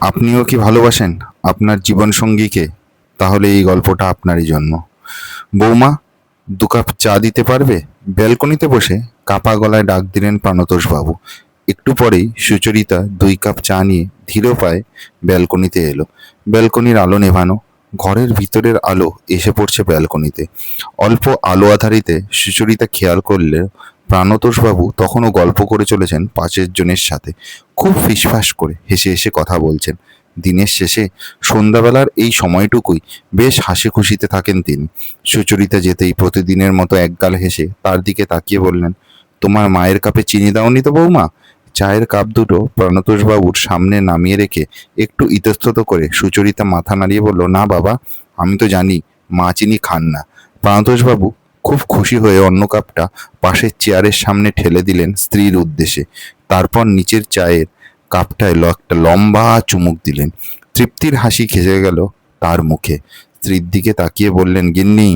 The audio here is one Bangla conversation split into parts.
আপনিও কি ভালোবাসেন আপনার জীবনসঙ্গীকে? তাহলে এই গল্পটা আপনারই জন্য বৌমা, দু কাপ চা দিতে পারবে? ব্যালকনিতে বসে কাপা গলায় ডাক দিলেন বাবু একটু পরেই সুচরিতা দুই কাপ চা নিয়ে ধীর পায়ে ব্যালকনিতে এলো। ব্যালকনির আলো নেভানো, ঘরের ভিতরের আলো এসে পড়ছে ব্যালকনিতে। অল্প আলো আধারিতে সুচরিতা খেয়াল করলে প্রাণতোষবাবু তখনও গল্প করে চলেছেন পাঁচের জনের সাথে। খুব ফিসফাস করে হেসে হেসে কথা বলছেন। দিনের শেষে সন্ধ্যাবেলার এই সময়টুকুই বেশ হাসি খুশিতে থাকেন তিনি। সুচরিতা যেতেই প্রতিদিনের মতো একগাল হেসে তার দিকে তাকিয়ে বললেন, তোমার মায়ের কাপে চিনি দাওনি তো বৌমা? চায়ের কাপ দুটো প্রণতোষবাবুর সামনে নামিয়ে রেখে একটু ইতস্তত করে সুচরিতা মাথা নাড়িয়ে বলল, না বাবা, আমি তো জানি মা চিনি খান না। প্রাণতোষবাবু খুব খুশি হয়ে অন্য কাপটা পাশের চেয়ারের সামনে ঠেলে দিলেন স্ত্রীর উদ্দেশ্যে। তারপর নিচের চায়ের কাপটায় একটা লম্বা চুমুক দিলেন। তৃপ্তির হাসি খেসে গেল তার মুখে। স্ত্রীর দিকে তাকিয়ে বললেন, গিন্নি,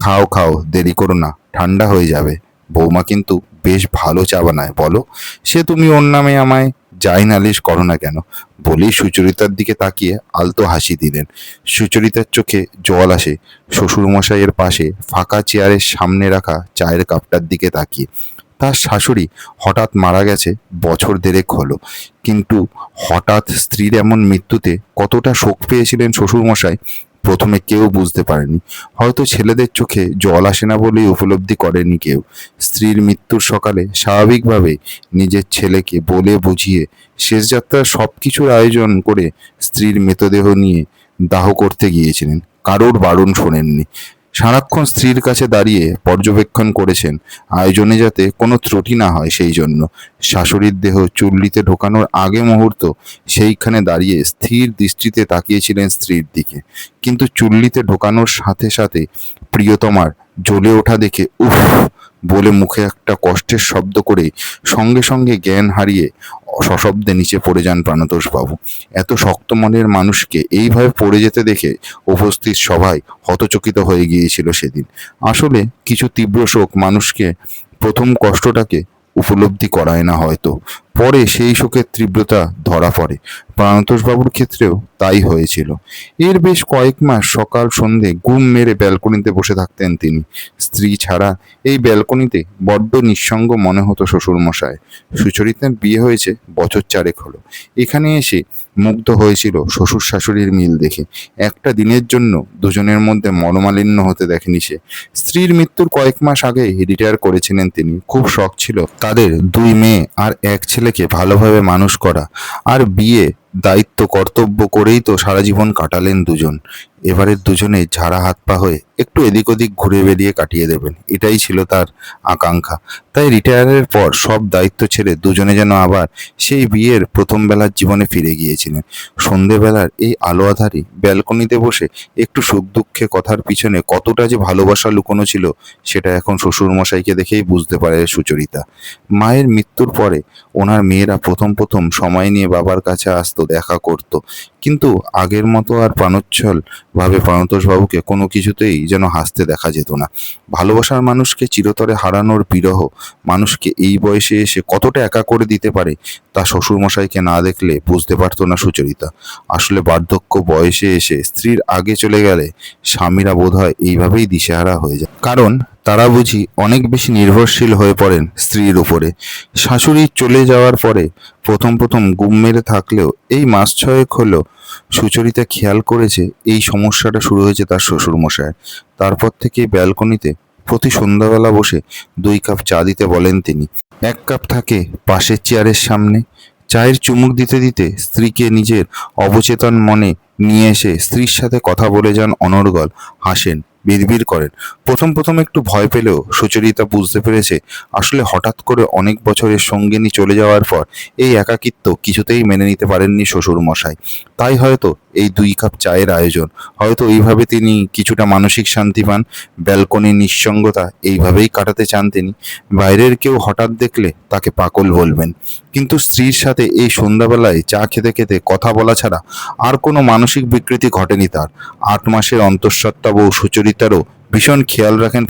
খাও খাও, দেরি করো না, ঠান্ডা হয়ে যাবে। বৌমা কিন্তু বেশ ভালো চা বানায়, বলো। সে তুমি ওর নামে আমায় যাই নালিশ করো না কেন? বলেই সুচরিতার দিকে তাকিয়ে আলতো হাসি দিলেন। সুচরিতার চোখে জল আসে। শ্বশুরমশাইয়ের পাশে ফাঁকা চেয়ারের সামনে রাখা চায়ের কাপটার দিকে তাকিয়ে। তার শাশুড়ি হঠাৎ মারা গেছে বছর দেড়েক হলো। কিন্তু হঠাৎ স্ত্রীর এমন মৃত্যুতে কতটা শোক পেয়েছিলেন শ্বশুরমশাই? প্রথমে কেউ বুঝতে পারেনি। হয়তো ছেলেদের চোখে জল আসে না বলেই উপলব্ধি করেনি কেউ। স্ত্রীর মৃত্যুর সকালে স্বাভাবিকভাবে নিজের ছেলেকে বলে বুঝিয়ে শেষ যাত্রার সব কিছুর আয়োজন করে স্ত্রীর মৃতদেহ নিয়ে দাহ করতে গিয়েছিলেন। কারোর বারণ শোনেননি। সারাক্ষণ স্ত্রীর কাছে দাঁড়িয়ে পর্যবেক্ষণ করেছেন আয়োজনে যাতে কোনো ত্রুটি না হয় সেই জন্য। শাশুড়ির দেহ চুল্লিতে ঢোকানোর আগে মুহূর্ত সেইখানে দাঁড়িয়ে স্থির দৃষ্টিতে তাকিয়েছিলেন স্ত্রীর দিকে। কিন্তু চুল্লিতে ঢোকানোর সাথে সাথে প্রিয়তমার জ্বলে ওঠা দেখে, উফ, বলে মুখে একটা কষ্টের শব্দ করে সঙ্গে সঙ্গে জ্ঞান হারিয়ে সশব্দে নিচে পড়ে যান বাবু এত শক্ত মনের মানুষকে এইভাবে পড়ে যেতে দেখে উপস্থিত সবাই হতচকিত হয়ে গিয়েছিল সেদিন। আসলে কিছু তীব্র শোক মানুষকে প্রথম কষ্টটাকে উপলব্ধি করায় না হয়তো। পরে সেই শোকের তীব্রতা ধরা পড়ে। প্রাণতোষবাবুর ক্ষেত্রেও তাই হয়েছিল। এর বেশ কয়েক মাস সকাল সন্ধে ঘুম মেরে ব্যালকনিতে বসে থাকতেন তিনি। স্ত্রী ছাড়া এই ব্যালকনিতে বড্ড নিঃসঙ্গ মনে হতো শ্বশুরমশায়। সুচরিতার বিয়ে হয়েছে বছর চারেক হলো। এখানে এসে মুগ্ধ হয়েছিল শ্বশুর শাশুড়ির মিল দেখে। একটা দিনের জন্য দুজনের মধ্যে মনোমালিন্য হতে দেখেনি সে। স্ত্রীর মৃত্যুর কয়েক মাস আগে রিটায়ার করেছিলেন তিনি। খুব শখ ছিল তাদের দুই মেয়ে আর এক ছেলেকে ভালোভাবে মানুষ করা। আর বিয়ে দায়িত্ব কর্তব্য করেই তো সারা জীবন কাটালেন দুজন। এবারের দুজনে ঝাড়া হাত পা হয়ে একটু এদিক ওদিক ঘুরে বেরিয়ে কাটিয়ে দেবেন। এটাই ছিল তার আকাঙ্ক্ষা। তাই রিটায়ারের পর সব দায়িত্ব ছেড়ে দুজনে যেন আবার সেই বিয়ের প্রথম বেলার জীবনে ফিরে গিয়েছিলেন। সন্ধেবেলার এই আলো আধারি ব্যালকনিতে বসে একটু সুখ দুঃখে কথার পিছনে কতটা যে ভালোবাসা লুকোনো ছিল, সেটা এখন শ্বশুরমশাইকে দেখেই বুঝতে পারে সুচরিতা। মায়ের মৃত্যুর পরে ওনার মেয়েরা প্রথম প্রথম সময় নিয়ে বাবার কাছে আসতো, দেখা করত। কিন্তু আগের মতো আর প্রাণোচ্ছল ভাবে বাবুকে কোনো কিছুতেই যেন হাসতে দেখা যেত না। ভালোবাসার মানুষকে চিরতরে হারানোর বিরহ মানুষকে এই বয়সে এসে কতটা একা করে দিতে পারে তা শ্বশুরমশাইকে না দেখলে বুঝতে পারত না সুচরিতা। আসলে বার্ধক্য বয়সে এসে স্ত্রীর আগে চলে গেলে স্বামীরা বোধ হয় এইভাবেই দিশেহারা হয়ে যায়। কারণ তারা বুঝি অনেক বেশি নির্ভরশীল হয়ে পড়েন স্ত্রীর উপরে। শাশুড়ি চলে যাওয়ার পরে প্রথম প্রথম গুম মেরে থাকলেও এই মাস ছয়েক হলো সুচরিতা খেয়াল করেছে এই সমস্যাটা শুরু হয়েছে তার শ্বশুরমশায় তারপর থেকে ব্যালকনিতে প্রতি সন্ধ্যাবেলা বসে দুই কাপ চা দিতে বলেন তিনি। এক কাপ থাকে পাশের চেয়ারের সামনে। চায়ের চুমুক দিতে দিতে স্ত্রীকে নিজের অবচেতন মনে নিয়ে এসে স্ত্রীর সাথে কথা বলে যান অনর্গল হাসেন। বিড়বিড় করেন। প্রথম প্রথম একটু ভয় পেলেও সুচরিতা বুঝতে পেরেছে, আসলে হঠাৎ করে অনেক বছরের সঙ্গিনী চলে যাওয়ার পর এই একাকিত্ব কিছুতেই মেনে নিতে পারেননি শ্বশুর মশাই তাই হয়তো এই দুই কাপ চায়ের আয়োজন, হয়তো এইভাবে তিনি কিছুটা মানসিক শান্তি পান ব্যালকনির নিঃসঙ্গতা এইভাবেই কাটাতে চান তিনি। বাইরের কেউ হঠাৎ দেখলে তাকে পাগল বলবেন। কিন্তু স্ত্রীর সাথে এই সন্ধ্যাবেলায় চা খেতে খেতে কথা বলা ছাড়া আর কোনো মানসিক বিকৃতি ঘটেনি তার। আট মাসের অন্তঃসত্ত্বা বউ সুচরিতারও ভীষণ খেয়াল রাখেন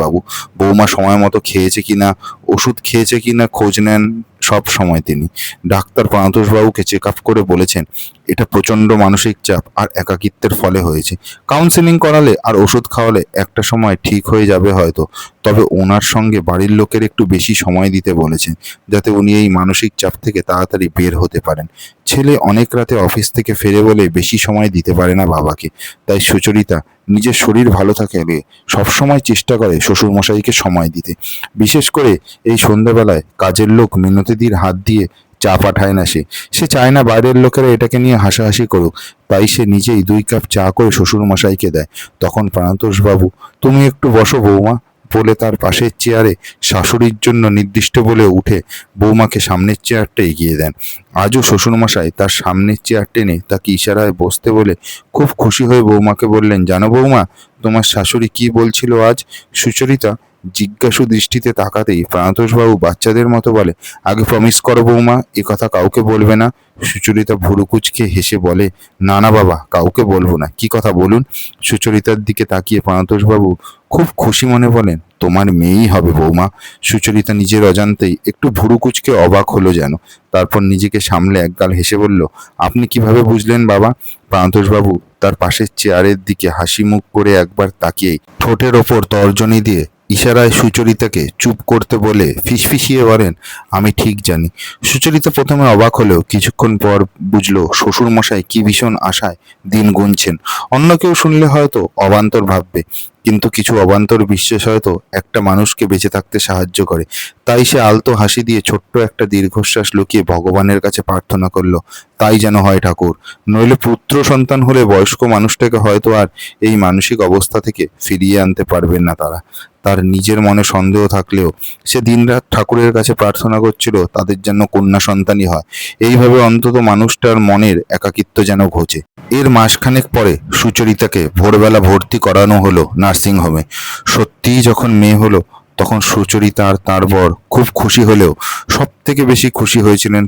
বাবু বৌমা সময় মতো খেয়েছে কিনা, ওষুধ খেয়েছে কিনা খোঁজ নেন সব সময় তিনি। ডাক্তার প্রাণতোষবাবুকে চেক আপ করে বলেছেন, এটা প্রচণ্ড মানসিক চাপ আর একাকিত্বের ফলে হয়েছে। কাউন্সেলিং করালে আর ওষুধ খাওয়ালে একটা সময় ঠিক হয়ে যাবে হয়তো। তবে ওনার সঙ্গে বাড়ির লোকের একটু বেশি সময় দিতে বলেছেন, যাতে উনি এই মানসিক চাপ থেকে তাড়াতাড়ি বের হতে পারেন। ছেলে অনেক রাতে অফিস থেকে ফেরে বলে বেশি সময় দিতে পারে না বাবাকে। তাই সুচরিতা, নিজের শরীর ভালো থাকলে সবসময় চেষ্টা করে শ্বশুরমশাইকে সময় দিতে। বিশেষ করে এই সন্ধ্যাবেলায় কাজের লোক মিনতিদির হাত দিয়ে চা পাঠায় না সে। সে চায় না বাইরের লোকেরা এটাকে নিয়ে হাসাহাসি করুক। তাই সে নিজেই দুই কাপ চা করে শ্বশুরমশাইকে দেয়। তখন প্রাণতোষবাবু, তুমি একটু বসো বৌমা। বলে তার পাশের চেয়ারে শাশুড়ির জন্য নির্দিষ্ট বলে উঠে বৌমাকে সামনের চেয়ারটা এগিয়ে দেন। আজও শ্বশুরমশাই তার সামনের চেয়ার টেনে তাকে ইশারায় বসতে বলে খুব খুশি হয়ে বৌমাকে বললেন, জানো বৌমা, তোমার শাশুড়ি কি বলছিল আজ? সুচরিতা জিজ্ঞাসু দৃষ্টিতে তাকাতেই প্রাণতোষবাবু বাচ্চাদের মতো বলে, আগে প্রমিস করো বৌমা, এ কথা কাউকে বলবে না। সুচরিতা ভুরুকুচকে হেসে বলে, না না বাবা, কাউকে বলব না। কি কথা বলুন? সুচরিতার দিকে তাকিয়ে প্রাণতোষবাবু খুব খুশি মনে বলেন, তোমার মেয়েই হবে বৌমা। সুচরিতা নিজের অজান্তেই একটু ভুরুকুচকে অবাক হলো যেন। তারপর নিজেকে সামলে একগাল হেসে বলল, আপনি কীভাবে বুঝলেন বাবা? প্রান্তোষবাবু তার পাশের চেয়ারের দিকে হাসি মুখ করে একবার তাকিয়েই ঠোঁটের ওপর তর্জনী দিয়ে ইশারায় সুচরিতাকে চুপ করতে বলে ফিসফিসিয়ে বলেন, আমি ঠিক জানি। সুচরিতা প্রথমে অবাক হলেও কিছুক্ষণ পর বুঝলো, শ্বশুরমশাই কি ভীষণ আশায় দিন গুনছেন। অন্য কেউ শুনলে হয়তো অবান্তর ভাববে কিন্তু কিছু অবান্তর বিশ্বাস হয়তো একটা মানুষকে বেঁচে থাকতে সাহায্য করে। তাই সে আলতো হাসি দিয়ে ছোট্ট একটা দীর্ঘশ্বাস লুকিয়ে ভগবানের কাছে প্রার্থনা করল, তাই যেন হয় ঠাকুর। নইলে পুত্র সন্তান হলে বয়স্ক মানুষটাকে হয়তো আর এই মানসিক অবস্থা থেকে ফিরিয়ে আনতে পারবেন না তারা। তার নিজের মনে সন্দেহ থাকলেও সে দিনরাত ঠাকুরের কাছে প্রার্থনা করছিল, তাদের যেন কন্যা সন্তানই হয়। এইভাবে অন্তত মানুষটার মনের একাকিত্ব যেন ঘোচে। এর মাসখানেক পরে সুচরিতাকে ভোরবেলা ভর্তি করানো হলো নার্সিংহোমে। সত্যিই যখন মেয়ে হলো, তখন সুচরিতা আর তার বর খুব খুশি হলেও সব থেকে বেশি খুশি হয়েছিলেন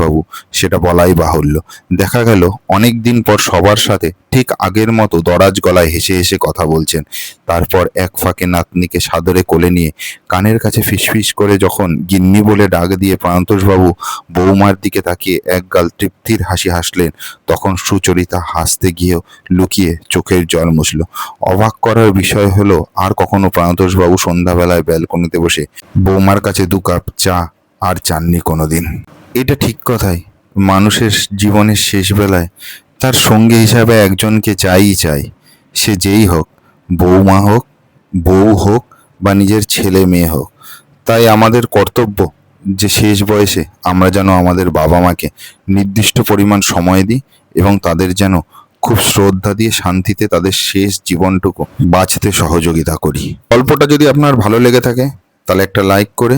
বাবু, সেটা বলাই বাহুল্য। দেখা গেল, অনেক দিন পর সবার সাথে ঠিক আগের মতো দরাজ গলায় হেসে হেসে কথা বলছেন। তারপর এক ফাঁকে নাতনিকে সাদরে কোলে নিয়ে কানের কাছে ফিসফিস করে যখন গিন্নি বলে ডাক দিয়ে বাবু বৌমার দিকে তাকিয়ে একগাল তৃপ্তির হাসি হাসলেন, তখন সুচরিতা হাসতে গিয়েও লুকিয়ে চোখের জল মুছল। অবাক করার বিষয় হলো, আর কখনো বাবু সন্ধ্যাবেলায় ব্যালকনিতে বসে বৌমার কাছে দু কাপ চা আর চাননি কোনো দিন এটা ঠিক কথাই। মানুষের জীবনের শেষ বেলায় তার সঙ্গী হিসাবে একজনকে চাইই চাই। সে যেই হোক, বৌমা হোক, বউ হোক বা নিজের ছেলে মেয়ে হোক, তাই আমাদের কর্তব্য যে শেষ বয়সে আমরা যেন আমাদের বাবা মাকে নির্দিষ্ট পরিমাণ সময় দিই এবং তাদের যেন খুব শ্রদ্ধা দিয়ে শান্তিতে তাদের শেষ জীবনটুকু বাঁচতে সহযোগিতা করি। গল্পটা যদি আপনার ভালো লেগে থাকে, তাহলে একটা লাইক করে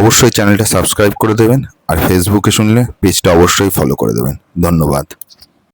অবশ্যই চ্যানেলটা সাবস্ক্রাইব করে দেবেন আর ফেসবুকে শুনলে পেজটা অবশ্যই ফলো করে দেবেন। ধন্যবাদ।